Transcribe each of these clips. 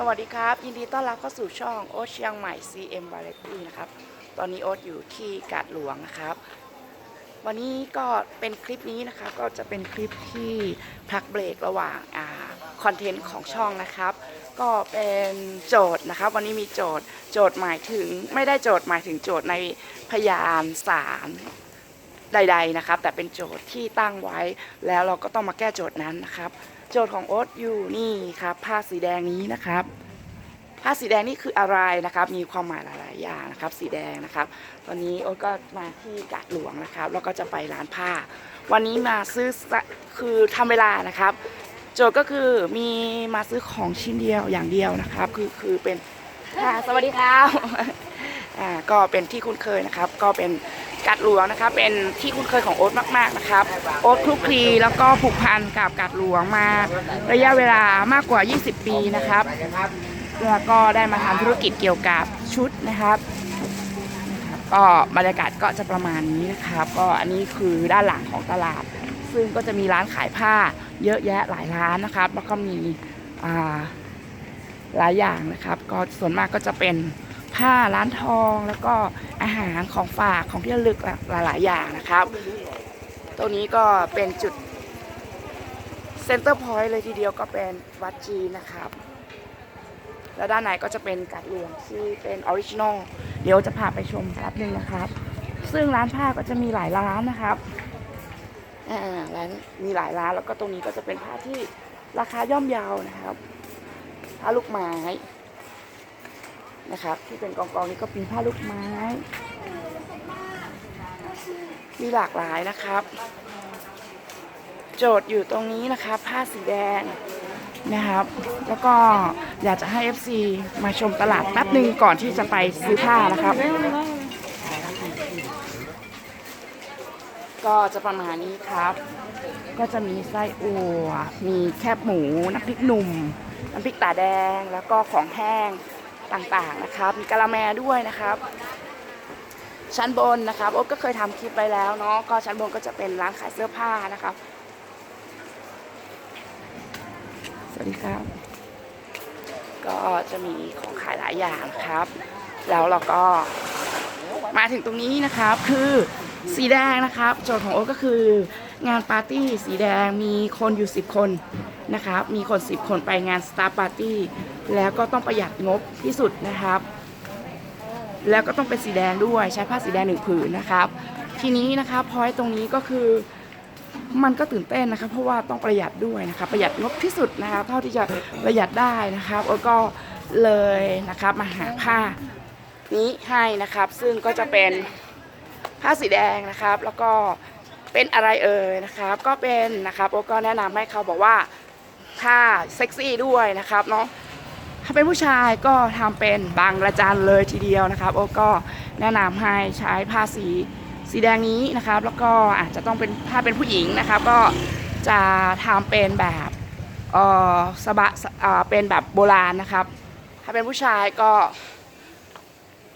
สวัสดีครับ ยินดีต้อนรับเข้าสู่ช่องโอ๊ตเชียงใหม่ CM Variety นะครับ ตอนนี้โอ๊ตอยู่ที่กาดหลวงนะครับ วันนี้ก็เป็นคลิปนี้นะครับ ก็จะเป็นคลิปที่พักเบรกระหว่างอคอนเทนต์ของช่องนะครับ ก็เป็นโจทย์นะครับ วันนี้มีโจทย์โจทย์หมายถึงไม่ได้โจทย์หมายถึงโจทย์ในพยานศาลใด ๆนะครับ แต่เป็นโจทย์ที่ตั้งไว้แล้วเราก็ต้องมาแก้โจทย์นั้นนะครับ โจทย์ของโอ๊ตอยู่นี่ครับ ผ้าสีแดงนี้นะครับ ผ้าสีแดงนี่คืออะไรนะครับ มีความหมายหลาย ๆ อย่างนะครับ สีแดงนะครับ ตอนนี้โอ๊ตก็มาที่กาดหลวงนะครับ แล้วก็จะไปร้านผ้า วันนี้มาซื้อคือทำเวลานะครับ โจทย์ก็คือมีมาซื้อของชิ้นเดียวอย่างเดียวนะครับ คือคือเป็นสวัสดีครับอ่าก็เป็นที่คุ้นเคยนะครับ ก็เป็น กาดหลวงนะครับเป็นที่คุ้นเคยของโอ๊ตมากๆนะครับ โอ๊ตคลุกคลีแล้วก็ผูกพันกับกาดหลวงมา ระยะเวลามากกว่า 20 ปีนะครับ แล้วก็ได้มาทำธุรกิจเกี่ยวกับชุดนะครับก็บรรยากาศก็จะประมาณนี้นะครับ ก็อันนี้คือด้านหลังของตลาด ซึ่งก็จะมีร้านขายผ้าเยอะแยะหลายร้านนะครับ แล้วก็มีหลายอย่างนะครับ ก็ส่วนมากก็จะเป็น ผ้าร้านทองแล้วก็อาหารของฝากของที่ระลึกหลาย ๆ อย่างนะครับ ตรงนี้ก็เป็นจุดเซ็นเตอร์พอยต์เลยทีเดียวก็เป็นวัดจีนนะครับ แล้วด้านในก็จะเป็นกัดหลวงที่เป็นออริจินอลเดี๋ยวจะพาไปชมแป๊บหนึงนะครับ ซึ่งร้านผ้าก็จะมีหลายร้านนะครับอ่าร้านมีหลายร้านแล้วก็ตรงนี้ก็จะเป็นผ้าที่ราคาย่อมเยาวนะครับผ้าลูกไม้ นะครับที่เป็นกองกองนี้ก็เป็นผ้าลูกไม้ มีหลากหลายนะครับ โจทย์อยู่ตรงนี้นะครับผ้าสีแดงนะครับ แล้วก็อยากจะให้ FC มาชมตลาดแป๊บหนึ่งก่อนที่จะไปซื้อผ้านะครับ ก็จะประมาณนี้ครับ ก็จะมีไส้อั่วมีแคบหมู น้ำพริกหนุ่ม น้ำพริกตาแดง แล้วก็ของแห้ง ต่างๆนะครับ มีกะละแมด้วยนะครับ ชั้นบนนะครับโอ๊ตก็เคยทำคลิปไปแล้วเนาะก็ชั้นบนก็จะเป็นร้านขายเสื้อผ้านะครับ สวัสดีครับ ก็จะมีของขายหลายอย่างครับ แล้วเราก็มาถึงตรงนี้นะครับคือสีแดงนะครับ โจทย์ของโอ๊ตก็คือ งานปาร์ตี้สีแดงมีคนอยู่ 10 คนนะครับ มีคน 10 คนไปงานสตาร์ปาร์ตี้แล้วก็ต้องประหยัดงบที่สุดนะครับ แล้วก็ต้องเป็นสีแดงด้วยใช้ผ้าสีแดงหนึ่งผืนนะครับ ทีนี้นะครับพอยตรงนี้ก็คือมันก็ตื่นเต้นนะครับเพราะว่าต้องประหยัดด้วยนะครับประหยัดงบที่สุดนะครับเท่าที่จะประหยัดได้นะครับแล้วก็เลยนะครับมาหาผ้านี้ให้นะครับ ซึ่งก็จะเป็นผ้าสีแดงนะครับ แล้วก็ เป็นอะไรเอ่ยนะครับ ก็เป็นนะครับโอก็แนะนำให้เขาบอกว่าผ้าเซ็กซี่ด้วยนะครับเนาะถ้าเป็นผู้ชายก็ทำเป็นบางระจันเลยทีเดียวนะครับ โอก็แนะนำให้ใช้ผ้าสีสีแดงนี้นะครับ แล้วก็อาจจะต้องเป็นถ้าเป็นผู้หญิงนะครับ ก็จะทำเป็นแบบเออสบะเออเป็นแบบโบราณนะครับ ถ้าเป็นผู้ชายก็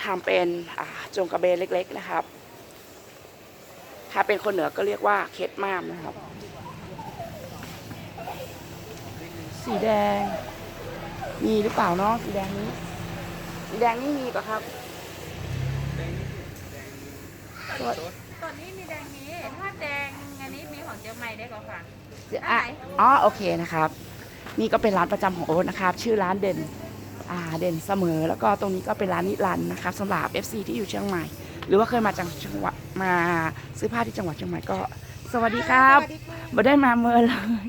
ทำเป็นจงกระเบนเล็ก ๆ นะครับ ถ้าเป็นคนเหนือก็เรียกว่าเคสมามนะครับ สีแดง มีหรือเปล่าเนาะสีแดงนี้ สีแดงนี่มีปะครับตอนนี้มีแดงนี้ ถ้าแดงอันนี้มีของเจียวใหม่ได้ก่อนค่ะอะอ๋อโอเคนะครับ นี่ก็เป็นร้านประจำของโอ๊ตนะครับ ชื่อร้านเด่นอ่าเด่นเสมอ แล้วก็ตรงนี้ก็เป็นร้านนิรันดร์นะครับสำหรับ FC ที่อยู่เชียงใหม่ หรือว่าเคยมาจังจังหวัดมาซื้อผ้าที่จังหวัดเชียงใหม่ก็ สวัสดีครับมาได้มาเมื่อเลย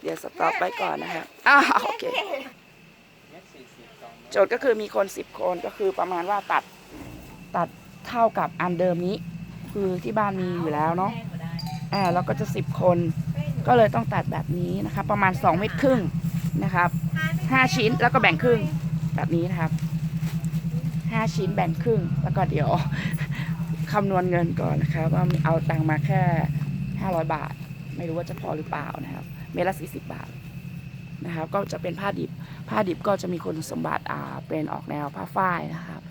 เดี๋ยวสต็อปไปก่อนนะครับอ้าวโอเคโจทย์ก็คือมีคน10คนก็คือประมาณว่าตัดตัดเท่ากับอันเดิมนี้ คือที่บ้านมีอยู่แล้วเนาะอ่าแล้วก็จะสิบคน ก็เลยต้องตัดแบบนี้นะครับประมาณ2เมตรครึ่งนะครับห้าชิ้นแล้วก็แบ่งครึ่งแบบนี้นะครับ ห้าชิ้นแบ่งครึ่ง แล้วก็เดี๋ยวคำนวณเงินก่อนนะครับว่าเอาตังค์มาแค่500บาท ไม่รู้ว่าจะพอหรือเปล่านะครับเมตรละ40บาทนะครับก็จะเป็นผ้าดิบ ผ้าดิบก็จะมีคุณสมบัติอ่าเป็นออกแนวผ้าฝ้ายนะครับ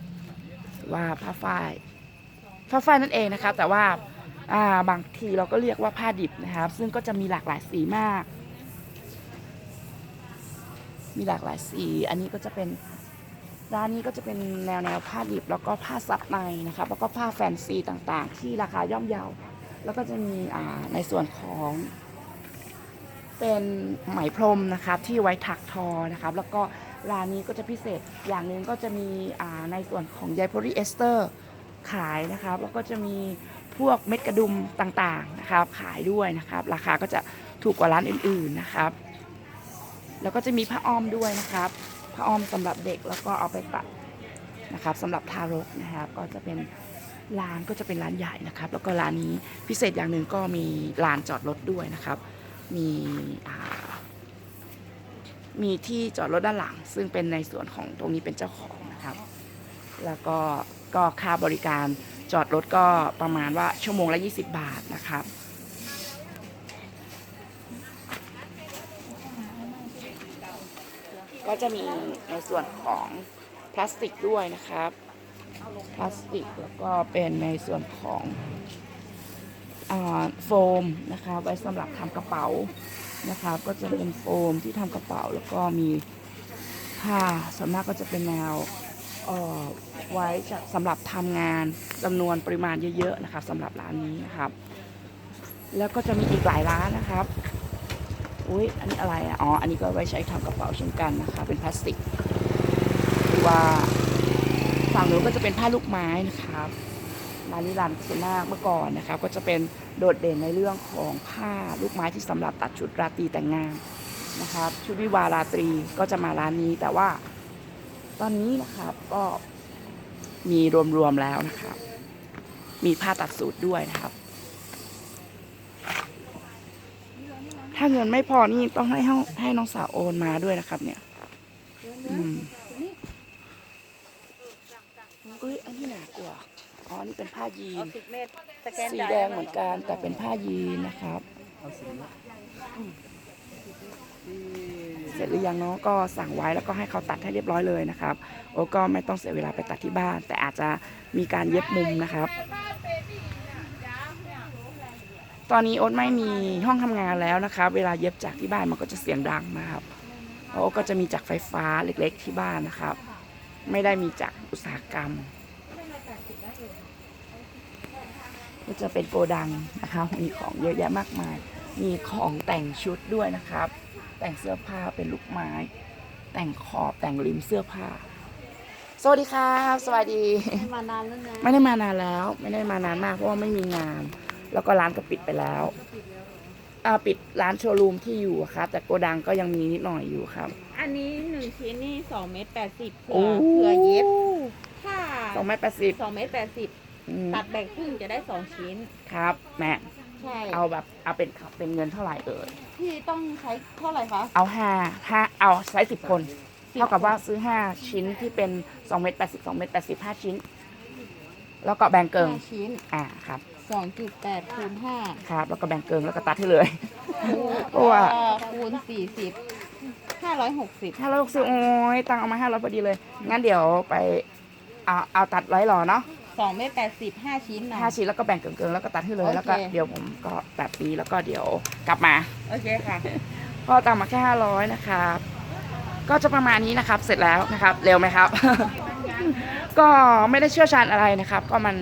ว่าผ้าฝ้ายผ้าฝ้ายนั่นเองนะครับ แต่ว่าอ่าบางทีเราก็เรียกว่าผ้าดิบนะครับ ซึ่งก็จะมีหลากหลายสีมาก มีหลากหลายสี อันนี้ก็จะเป็น ร้านนี้ก็จะเป็นแนวแนวผ้าดิบแล้วก็ผ้าซับในนะครับแล้วก็ผ้าแฟนซีต่างๆ ที่ราคาย่อมเยา แล้วก็จะมีในส่วนของ เป็นไหมพรมนะครับที่ไว้ถักทอนะครับแล้วก็ร้านนี้ก็จะพิเศษอย่างหนึ่งก็จะมีในส่วนของใยโพลีเอสเตอร์ขายนะครับแล้วก็จะมีพวกเม็ดกระดุมต่างๆนะครับขายด้วยนะครับ ราคาก็จะถูกกว่าร้านอื่นๆนะครับ แล้วก็จะมีผ้าอ้อมด้วยนะครับ ผ้าอ้อมสำหรับเด็กแล้วก็เอาไปตัดนะครับสำหรับทารกนะครับก็จะเป็นร้านก็จะเป็นร้านใหญ่นะครับ แล้วก็ร้านนี้พิเศษอย่างหนึ่งก็มีลานจอดรถด้วยนะครับ มีมีที่จอดรถด้านหลัง ซึ่งเป็นในส่วนของตรงนี้เป็นเจ้าของนะครับ แล้วก็ก็ค่าบริการจอดรถก็ประมาณว่าชั่วโมงละ 20 บาทนะครับ ก็จะมีในส่วนของพลาสติกด้วยนะครับ พลาสติกแล้วก็เป็นในส่วนของอโฟมนะคะไว้สำหรับทำกระเป๋านะครับก็จะเป็นโฟมที่ทำกระเป๋าแล้วก็มีผ้าส่วนมากก็จะเป็นแนวไว้จะสำหรับทำงานจำนวนปริมาณเยอะๆนะครับสำหรับร้านนี้นะครับ แล้วก็จะมีอีกหลายร้านนะครับ อุ้ยอันนี้อะไรอะอ๋อ อันนี้ก็ไว้ใช้ทำกระเป๋าเช่นกันนะคะ เป็นพลาสติกหรือว่าฝั่งนู้นก็จะเป็นผ้าลูกไม้นะครับร้านนี้ร้านส่วนมากเมื่อก่อนนะครับก็จะเป็นโดดเด่นในเรื่องของผ้าลูกไม้ที่สำหรับตัดชุดราตรีแต่งงานนะครับ ชุดวิวาราตรีก็จะมาร้านนี้แต่ว่า ตอนนี้นะครับก็มีรวมๆแล้วนะครับ มีผ้าตัดสูตรด้วยนะครับ ถ้าเงินไม่พอนี่ต้องให้ห้องให้น้องสาวโอนมาด้วยนะครับ เนี่ย อืมอุ้ยอันนี้หนากว่าอ๋อ นี่เป็นผ้ายีเอานสิบเมตรสแกนสีจ่ายแดงเหมือนกัน แต่เป็นผ้ายีนนะครับ เสร็จหรือยังเนาะก็สั่งไว้แล้วก็ให้เขาตัดให้เรียบร้อยเลยนะครับ โอ้ก็ไม่ต้องเสียเวลาไปตัดที่บ้าน แต่อาจจะมีการเย็บมุมนะครับ ตอนนี้โอ๊ตไม่มีห้องทำงานแล้วนะครับเวลาเย็บจากที่บ้านมันก็จะเสียงดังนะครับโอ๊ตก็จะมีจากไฟฟ้าเล็ก ๆ ที่บ้านนะครับ ไม่ได้มีจากอุตสาหกรรมก็จะเป็นโกดังนะคะ มีของเยอะแยะมากมาย มีของแต่งชุดด้วยนะครับ แต่งเสื้อผ้าเป็นลูกไม้ แต่งขอบแต่งริมเสื้อผ้า สวัสดีครับ สวัสดีมานานแล้วนะ ไม่ได้มานานแล้ว ไม่ได้มานานมากเพราะว่าไม่มีงาน แล้วก็ร้านก็ปิดไปแล้วอ่าปิดร้านโชว์รูมที่อยู่อะครับแต่โกดังก็ยังมีนิดหน่อยอยู่ครับ อันนี้หนึ่งชิ้นนี่สองเมตรแปดสิบเผื่โอ้อเผื่อเย็บถ้าสองเมตรแปดสิบสองเมตรแปดสิบอืมตัดแบ่งครึ่งจะได้สองชิ้น ครับแม่ใช่เอาแบบเอาเป็นเป็นเงินเท่าไหร่เอ่ยพี่ต้องใช้เท่าไหร่คะเอาห้าห้าเอาใช้สิบคน เท่ากับว่าซื้อห้าชิ้นที่เป็นสองเมตรแปดสิบสองเมตรแปดสิบห้าชิ้น แล้วก็แบ่งเกิงห้าชิ้น อ่าครับ สองจุดแปดคูณห้าครับแล้วก็แบ่งเกิงแล้วก็ตัดให้เลย เพราะว่า คูณสี่สิบห้าร้อยหกสิบห้าร้อยหกสิบโอ้ยตังค์เอามาห้าร้อยพอดีเลย งั้นเดี๋ยวไปเอาเอาตัดไว้รอเนาะสองเมตรแปดสิบห้าชิ้นนะ ห้าชิ้นแล้วก็แบ่งเกิงๆแล้วก็ตัดให้เลยโอเค แล้วก็เดี๋ยวผมก็ตัดปีแล้วก็เดี๋ยวกลับมาโอเคค่ะก็ตังค์มาแค่ห้าร้อยนะครับ ก็จะประมาณนี้นะครับ เสร็จแล้วนะครับ เร็วไหมครับ ก็ไม่ได้เชี่ยวชาญอะไรนะครับ ก็มัน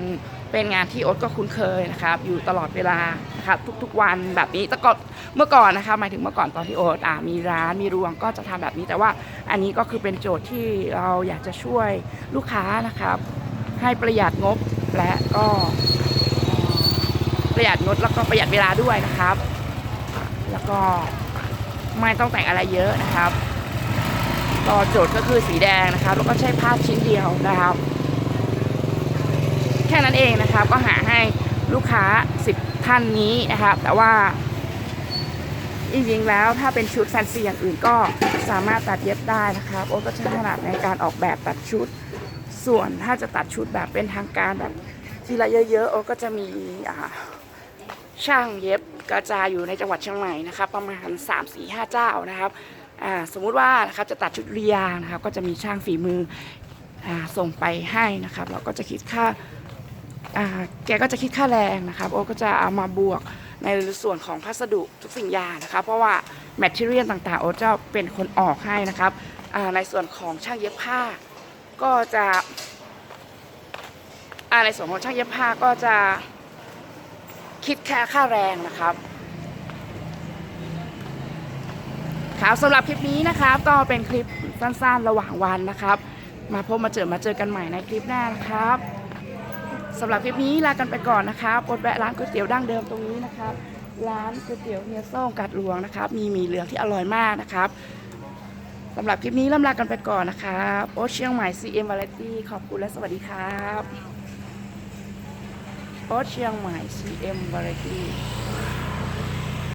เป็นงานที่โอ๊ตก็คุ้นเคยนะครับ อยู่ตลอดเวลานะครับทุกๆวันแบบนี้แต่ก่อนเมื่อก่อนนะครับหมายถึงเมื่อก่อนตอนที่โอ๊ตอ่ามีร้านมีรวงก็จะทำแบบนี้ แต่ว่าอันนี้ก็คือเป็นโจทย์ที่เราอยากจะช่วยลูกค้านะครับ ให้ประหยัดงบและก็ประหยัดงบแล้วก็ประหยัดเวลาด้วยนะครับ แล้วก็ไม่ต้องแต่งอะไรเยอะนะครับก็โจทย์ก็คือสีแดงนะครับแล้วก็ใช้ผ้าชิ้นเดียวนะครับ แค่นั้นเองนะครับก็หาให้ลูกค้าสิบท่านนี้นะครับแต่ว่าจริงๆแล้วถ้าเป็นชุดแฟนซีอย่างอื่นก็สามารถตัดเย็บได้นะครับโอ้ก็ใช้ถนัดในการออกแบบตัดชุด ส่วนถ้าจะตัดชุดแบบเป็นทางการแบบทีละเยอะๆโอ้ก็จะมีช่างเย็บกระจายอยู่ในจังหวัดเชียงใหม่นะครับประมาณ 3 4 5 เจ้านะครับอ่าสมมุติว่านะครับจะตัดชุดเรียนะครับก็จะมีช่างฝีมืออาส่งไปให้นะครับเราก็จะคิดค่า แกก็จะคิดค่าแรงนะครับโอก็จะเอามาบวกในส่วนของพัสดุทุกสิ่งอย่างนะครับเพราะว่าแมทเทียลต่างๆ โอจะเป็นคนออกให้นะครับในส่วนของช่างเย็บผ้า ก็จะในส่วนของช่างเย็บผ้าก็จะคิดแค่ค่าแรงนะครับครับสำหรับคลิปนี้นะครับ ก็เป็นคลิปสั้นๆระหว่างวันนะครับ มาพบมาเจอมาเจอกันใหม่ในคลิปหน้านะครับ สำหรับคลิปนี้ลากันไปก่อนนะครับอดแวะร้านก๋วยเตี๋ยวดั้งเดิมตรงนี้นะครับ ร้านก๋วยเตี๋ยวเฮียส้มกัดหลวงนะครับ มีหมีเหลืองที่อร่อยมากนะครับสำหรับคลิปนี้ล่ำลากันไปก่อนนะครับโอ๊ตเชียงใหม่ CM Variety ขอบคุณและสวัสดีครับโอ๊ตเชียงใหม่ CM Variety